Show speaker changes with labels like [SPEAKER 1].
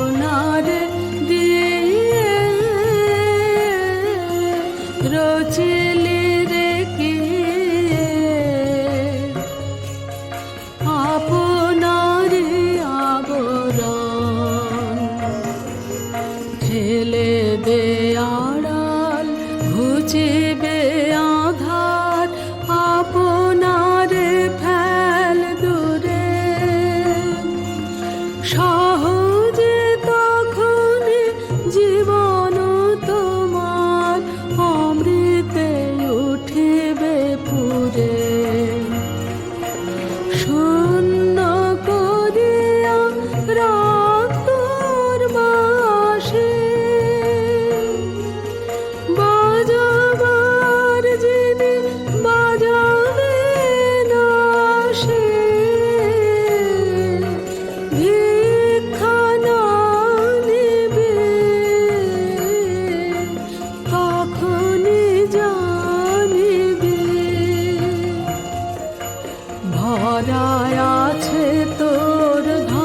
[SPEAKER 1] আপনার দিয়ে রচিলি রেখে আপনার আবরণ ঠেলে দে ভরা আছে তোর ঘর